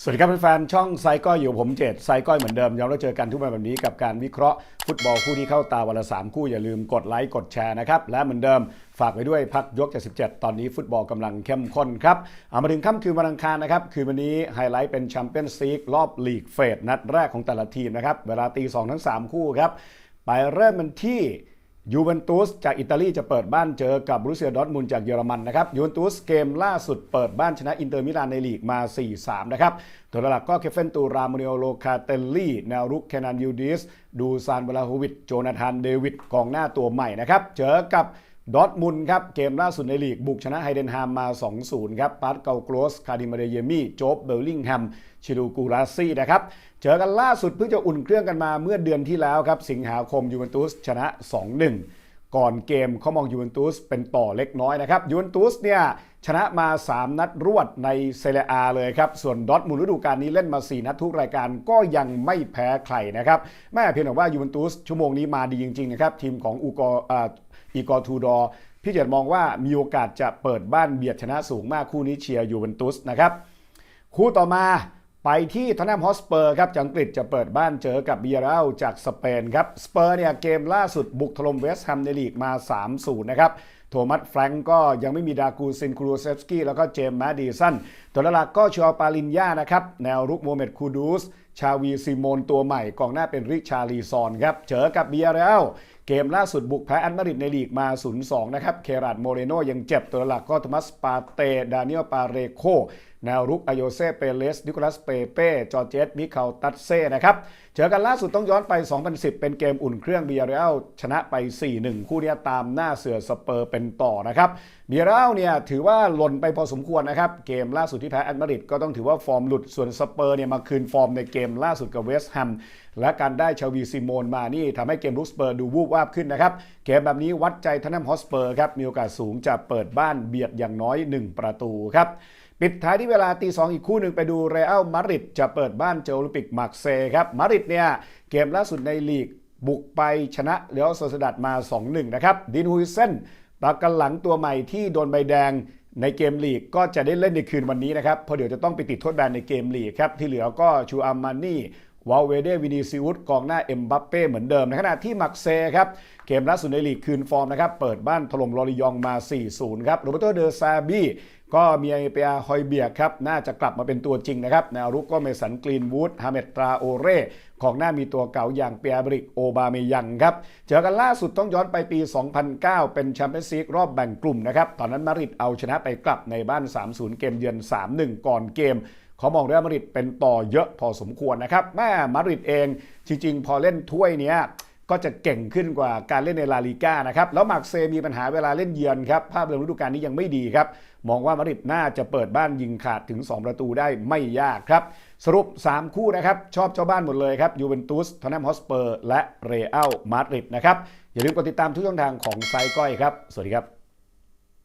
สวัสดีครับแฟนๆช่องไซก้อยอยู่ผมเจตไซก้อยเหมือนเดิมย้ำเราเจอกันทุกวันแบบนี้กับการวิเคราะห์ฟุตบอลคู่ที่เข้าตาวันละสามคู่อย่าลืมกดไลค์กดแชร์นะครับ และเหมือนเดิมฝากไว้ด้วยพักยก77ตอนนี้ฟุตบอลกำลังเข้มข้นครับเอามาถึงค่ำคืนวันอังคารนะครับ คืนวันนี้ไฮไลท์เป็นแชมเปี้ยนส์ลีกรอบลีกเฟสนัดแรกของแต่ละทีมนะครับ เวลาตีสองทั้งสามคู่ครับไปเริ่มมันที่ ยูเวนตุสจากอิตาลีจะเปิดบ้านเจอกับบรูเซียดอทมุนจากเยอรมันนะครับยูเวนตุสเกมล่าสุดเปิดบ้านชนะอินเตอร์มิลานในลีกมา 4-3 นะครับตัวหลักก็เคฟเฟนตูรามเนิโอโลคาเตลลี่แนวรุกแคนันยูดิสดูซานบลาโฮวิดโจนาธานเดวิดกองหน้าตัวใหม่นะครับเจอกับ ดอทมุนครับเกมล่าสุดในลีก บุกชนะไฮเดนฮามมา 2-0 ครับปาร์ตเกาโกลสคาดิมาเดเยมี่โจ๊บเบลลิงแฮมชิลูกูราซี่นะครับเจอกันล่าสุดเพิ่งจะอุ่นเครื่องกันมาเมื่อเดือนที่แล้วครับสิงหาคมยูเวนตุสชนะ 2-1 ก่อนเกมเขามองยูเวนตุสเป็นต่อเล็กน้อยนะครับยูเวนตุสเนี่ยชนะมา 3 นัดรวดในเซเรียอาเลยครับ ส่วนดอทมุนด์ฤดูกาลนี้เล่นมา 4 นัดทุกรายการก็ยังไม่แพ้ใครนะครับแม่เพียงแต่ว่ายูเวนตุสชั่วโมงนี้มาดีจริงๆนะครับทีมของอูกออีกอทูดอร์พี่เจดมองว่ามีโอกาสจะเปิดบ้านเบียดชนะสูงมากคู่นี้เชียร์ยูเวนตุสนะครับคู่ต่อมา ไปที่ท o นแนมฮอสเปอร์ครับจากอังกฤษจะเปิดบ้านเจอกับเบียร์เอลจากสเปนครับสเปอร์เนี่ยเกมล่าสุดบุกถล่มเวสต์แฮมในลีกมา 3-0 นะครับ โทมัสแฟรงก์ก็ยังไม่มีดากูซินคูรูเซฟสกี้แล้วก็เจมส์แมดดิสันตัวหลักก็ชัวปาลินยานะครับ แนวรุกโมเมดคูดูส ชาวีซิโมนตัวใหม่กองหน้าเป็นริชาลีซอนครับ เจอกับเบียร์เรลเกมล่าสุดบุกแพ้แอนมาริดในลีกมา 0-2 นะครับ เคราดโมเรโนยังเจ็บตัวหลักก็โทมัสปาเต ดานิเอลปาเรโค แนวรุกอโยเซเปเลส นิโคลัสเปเป้ จอร์เจสมิคาตัตเซ่นะครับ เจอกันล่าสุดต้องย้อนไป 2010 เป็นเกมอุ่นเครื่องเบียร์เรลชนะไป 4-1 คู่นี้ตามหน้าเสือสเปอร์เป็นต่อนะครับเบียร์เรลเนี่ยถือว่าหล่นไปพอสมควรนะครับ เกมล่าสุดที่แพ้แอนมาริดก็ต้องถือว่าฟอร์มหลุดส่วนสเปอร์เนี่ยมาคืนฟอร์มในเกมล่าสุดกับเวสต์แฮมและการได้ชาวีซิโมนมานี่ทำให้เกมลุกสเปอร์ดูวูบวาบขึ้นนะครับ เกมแบบนี้วัดใจทันแนมฮอสเปอร์ครับมีโอกาสสูงจะเปิดบ้านเบียดอย่างน้อย 1 ประตูครับปิดท้ายที่เวลาตีสองอีกคู่หนึ่งไปดูเรอัลมาดริดจะเปิดบ้านเจอโอลิมปิกมาร์เซย์ครับมาดริดเนี่ยเกมล่าสุดในลีกบุกไปชนะเรอัลโซซดัดมา 2-1 นะครับดินฮุยเซน ปากกันหลังตัวใหม่ที่โดนใบแดงในเกมลีกก็จะได้เล่นในคืนวันนี้นะครับเพราะเดี๋ยวจะต้องไปติดโทษแบนในเกมลีกครับที่เหลือก็ชูอามานี่ วาลเวเดวินิซิอุสกองหน้าเอ็มบัปเป้เหมือนเดิมในขณะที่มักเซครับเกมล่าสุดในลีกคืนฟอร์มนะครับเปิดบ้านถล่มลอริยองมา 4-0 ครับโรเบโตเดอซาบีก็มีไอเปียฮอยเบียครับน่าจะกลับมาเป็นตัวจริงนะครับแนวรุกก็เมสันกรีนวูดฮาเมดตราโอเร่ของหน้ามีตัวเก่าอย่างเปียบริกโอบาเมยังครับเจอกันล่าสุดต้องย้อนไปปี 2009 เป็นแชมเปี้ยนส์ลีกรอบแบ่งกลุ่มนะครับตอนนั้นมาริดเอาชนะไปกลับในบ้าน 3-0 เกมเยือน 3-1 ก่อนเกม เขามองเรอัลมาดริดเป็นต่อเยอะพอสมควรนะครับแม่มาดริดเองจริง ๆ พอเล่นถ้วยเนี้ยก็จะเก่งขึ้นกว่าการเล่นในลาลิก้านะครับ แล้วมาร์กเซมีปัญหาเวลาเล่นเยือนครับ ภาพรวมฤดูกาลนี้ยังไม่ดีครับ มองว่ามาดริดน่าจะเปิดบ้านยิงขาดถึง 2 ประตูได้ไม่ยากครับ สรุป 3 คู่นะครับ ชอบเจ้าบ้านหมดเลยครับยูเวนตุสทอนแนมฮอสเปอร์ และเรอัลมาดริดนะครับ อย่าลืมกดติดตามทุกช่องทางของไซก้อยครับ สวัสดีครับ